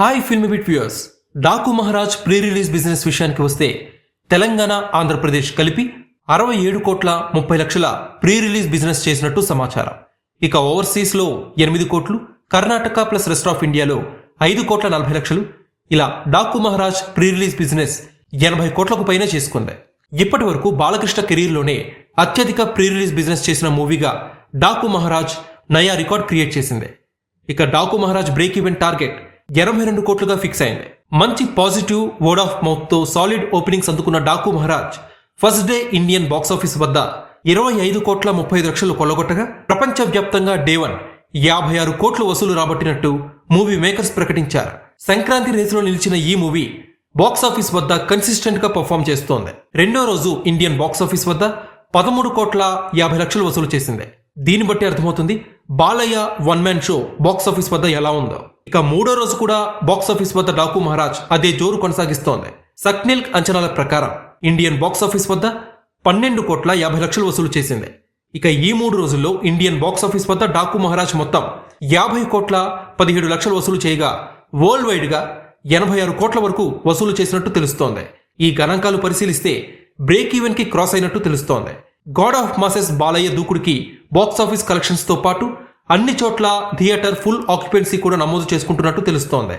Hi film bit viewers. Daku Maharaj pre release business విషయానికి వస్తే తెలంగాణ ఆంధ్రప్రదేశ్ కలిపి అరవై ఏడు కోట్ల ముప్పై లక్షల ప్రీ రిలీజ్ బిజినెస్ చేసినట్టు సమాచారం. ఇక ఓవర్సీస్లో ఎనిమిది కోట్లు కర్ణాటక ప్లస్ రెస్ట్ ఆఫ్ ఇండియాలో ఐదు కోట్ల నలభై లక్షలు. ఇలా Daku Maharaj pre release business ఎనభై కోట్లకు పైన చేసుకుంది. ఇప్పటి వరకు బాలకృష్ణ కెరీర్లోనే అత్యధిక ప్రీ రిలీజ్ బిజినెస్ చేసిన మూవీగా డాకు మహారాజ్ నయా రికార్డ్ క్రియేట్ చేసింది. ఇక Daku Maharaj break even target ఎనభై రెండు కోట్లుగా ఫిక్స్ అయింది. మంచి పాజిటివ్ వర్డ్ ఆఫ్ మౌత్తో సాలిడ్ ఓపెనింగ్స్ అందుకున్న Daku Maharaj first day Indian box office వద్ద ఇరవై ఐదు కోట్ల ముప్పై ఐదు లక్షలు కొల్లగొట్టగా ప్రపంచవ్యాప్తంగా డే వన్ యాభై ఆరు కోట్లు వసూలు రాబట్టినట్టు మూవీ మేకర్స్ ప్రకటించారు. సంక్రాంతి రేసులో నిలిచిన ఈ మూవీ బాక్స్ ఆఫీస్ వద్ద కన్సిస్టెంట్గా పర్ఫామ్ చేస్తోంది. రెండో రోజు ఇండియన్ బాక్స్ ఆఫీస్ వద్ద పదమూడు కోట్ల యాభై లక్షలు వసూలు చేసింది. దీన్ని బట్టి అర్థమవుతుంది Balayya one man show box office వద్ద ఎలా ఉందో. ఇక మూడో రోజు కూడా బాక్స్ ఆఫీస్ వద్ద డాకు మహారాజ్ అదే జోరు కొనసాగిస్తోంది. సక్నిల్క్ అంచనాల ప్రకారం ఇండియన్ బాక్స్ ఆఫీస్ వద్ద పన్నెండు కోట్ల యాభై లక్షలు వసూలు చేసింది. ఇక ఈ మూడు రోజుల్లో ఇండియన్ బాక్స్ ఆఫీస్ వద్ద డాకు మహారాజ్ మొత్తం యాభై కోట్ల పదిహేడు లక్షలు వసూలు చేయగా వరల్డ్ వైడ్గా ఎనభై ఆరు కోట్ల వరకు వసూలు చేసినట్టు తెలుస్తోంది. ఈ గణాంకాలు పరిశీలిస్తే బ్రేక్ ఈవెన్కి క్రాస్ అయినట్టు తెలుస్తోంది. గాడ్ ఆఫ్ మాసెస్ బాలయ్య దూకుడికి బాక్స్ ఆఫీస్ కలెక్షన్స్తో పాటు అన్ని చోట్ల థియేటర్ ఫుల్ ఆక్యుపెన్సీ కూడా నమోదు చేసుకుంటున్నట్టు తెలుస్తోంది.